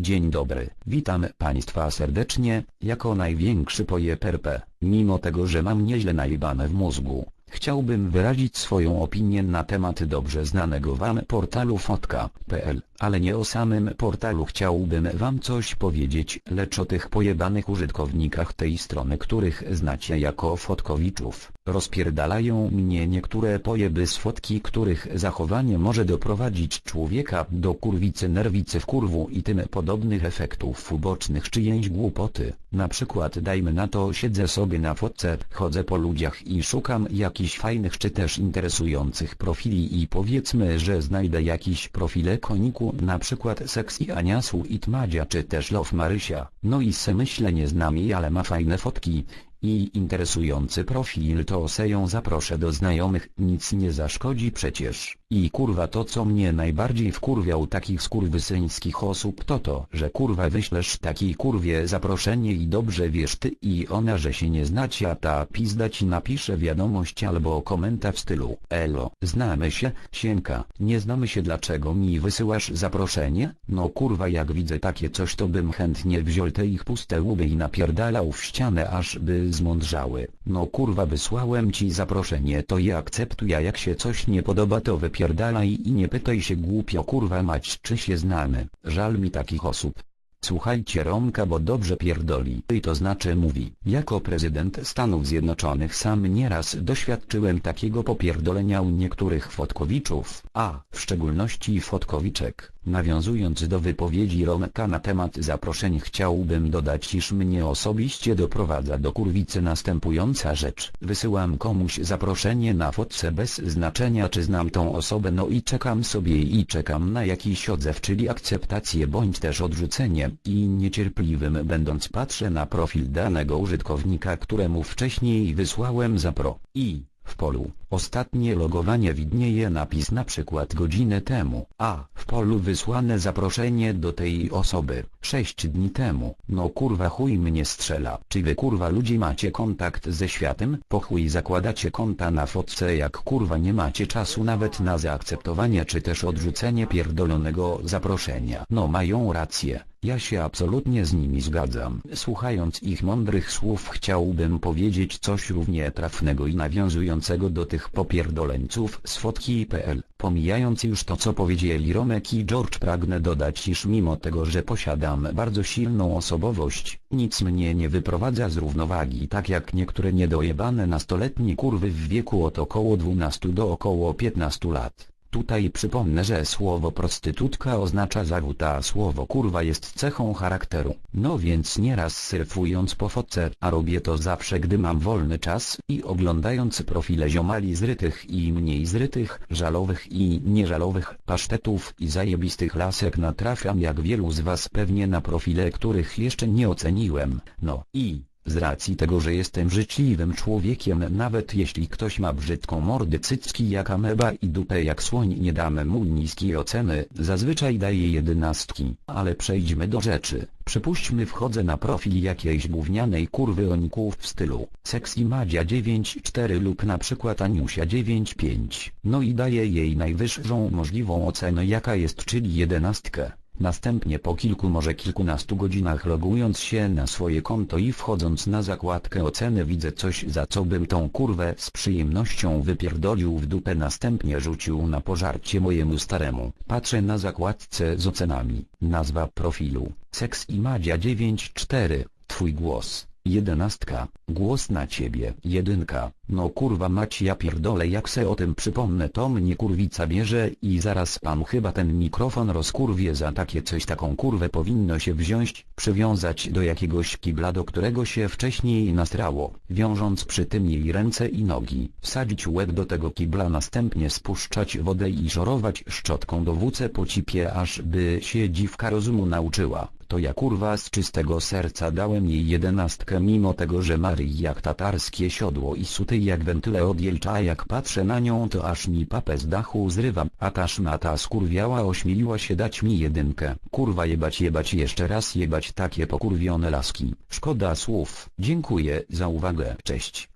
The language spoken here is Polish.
Dzień dobry, witam Państwa serdecznie, jako największy pojeb RP, mimo tego że mam nieźle najebane w mózgu. Chciałbym wyrazić swoją opinię na temat dobrze znanego Wam portalu fotka.pl, ale nie o samym portalu chciałbym Wam coś powiedzieć, lecz o tych pojebanych użytkownikach tej strony, których znacie jako fotkowiczów. Rozpierdalają mnie niektóre pojeby z fotki, których zachowanie może doprowadzić człowieka do kurwicy nerwicy w kurwu i tym podobnych efektów ubocznych czyjejś głupoty. Na przykład dajmy na to siedzę sobie na fotce, chodzę po ludziach i szukam jakichś fajnych czy też interesujących profili i powiedzmy, że znajdę jakiś profile koniku, na przykład Sexy Aniasu i Tmadzia czy też Love Marysia. No i se myślę nie znam jej ale ma fajne fotki, i interesujący profil to se ją zaproszę do znajomych, nic nie zaszkodzi przecież. I kurwa to co mnie najbardziej wkurwiał takich skurwysyńskich osób to to, że kurwa wyślesz takiej kurwie zaproszenie i dobrze wiesz ty i ona że się nie znacie a ta pizda ci napisze wiadomość albo komentarz w stylu Elo, znamy się, Sienka, nie znamy się dlaczego mi wysyłasz zaproszenie? No kurwa jak widzę takie coś to bym chętnie wziął te ich puste łby i napierdalał w ścianę aż by zmądrzały. No kurwa wysłałem ci zaproszenie to je akceptuj a jak się coś nie podoba to wypierdalaj i nie pytaj się głupio kurwa mać czy się znamy. Żal mi takich osób. Słuchajcie Romka bo dobrze pierdoli i to znaczy mówi. Jako prezydent Stanów Zjednoczonych sam nieraz doświadczyłem takiego popierdolenia u niektórych fotkowiczów, a w szczególności fotkowiczek. Nawiązując do wypowiedzi Romka na temat zaproszeń chciałbym dodać iż mnie osobiście doprowadza do kurwicy następująca rzecz. Wysyłam komuś zaproszenie na fotce bez znaczenia czy znam tą osobę no i czekam sobie i czekam na jakiś odzew czyli akceptację bądź też odrzucenie i niecierpliwym będąc patrzę na profil danego użytkownika któremu wcześniej wysłałem zapro i w polu ostatnie logowanie widnieje napis na przykład godzinę temu, a w polu wysłane zaproszenie do tej osoby 6 dni temu. No kurwa chuj mnie strzela. Czy wy kurwa ludzie macie kontakt ze światem? Po chuj zakładacie konta na fotce jak kurwa nie macie czasu nawet na zaakceptowanie czy też odrzucenie pierdolonego zaproszenia. No mają rację. Ja się absolutnie z nimi zgadzam. Słuchając ich mądrych słów chciałbym powiedzieć coś równie trafnego i nawiązującego do tych popierdoleńców z fotki.pl. Pomijając już to co powiedzieli Romek i George pragnę dodać iż mimo tego że posiadam bardzo silną osobowość, nic mnie nie wyprowadza z równowagi tak jak niektóre niedojebane nastoletnie kurwy w wieku od około 12 do około 15 lat. Tutaj przypomnę, że słowo prostytutka oznacza zawód, a słowo kurwa jest cechą charakteru. No więc nieraz surfując po fotce, a robię to zawsze gdy mam wolny czas i oglądając profile ziomali zrytych i mniej zrytych, żalowych i nieżalowych, pasztetów i zajebistych lasek natrafiam jak wielu z was pewnie na profile których jeszcze nie oceniłem. No i z racji tego, że jestem życzliwym człowiekiem nawet jeśli ktoś ma brzydką mordę cycki jak ameba i dupę jak słoń nie damy mu niskiej oceny, zazwyczaj daję jedenastki. Ale przejdźmy do rzeczy. Przypuśćmy wchodzę na profil jakiejś gównianej kurwy oników w stylu Sexy Madzia 9.4 lub na przykład Aniusia 9.5. No i daję jej najwyższą możliwą ocenę jaka jest czyli jedenastkę. Następnie po kilku może kilkunastu godzinach logując się na swoje konto i wchodząc na zakładkę oceny widzę coś za co bym tą kurwę z przyjemnością wypierdolił w dupę następnie rzucił na pożarcie mojemu staremu. Patrzę na zakładce z ocenami. Nazwa profilu. Seks i Madzia 94. Twój głos. Jedenastka, głos na ciebie. Jedynka, no kurwa mać ja pierdolę jak se o tym przypomnę to mnie kurwica bierze i zaraz pan chyba ten mikrofon rozkurwie za takie coś taką kurwę powinno się wziąć, przywiązać do jakiegoś kibla do którego się wcześniej nastrało, wiążąc przy tym jej ręce i nogi, wsadzić łeb do tego kibla następnie spuszczać wodę i szorować szczotką do WC po cipie aż by się dziwka rozumu nauczyła to ja kurwa z czystego serca dałem jej jedenastkę mimo tego że Marii jak tatarskie siodło i suty jak wentyle od jelcza jak patrzę na nią to aż mi papę z dachu zrywam, a ta szmata skurwiała ośmieliła się dać mi jedynkę. Kurwa jebać jebać jeszcze raz jebać takie pokurwione laski. Szkoda słów. Dziękuję za uwagę. Cześć.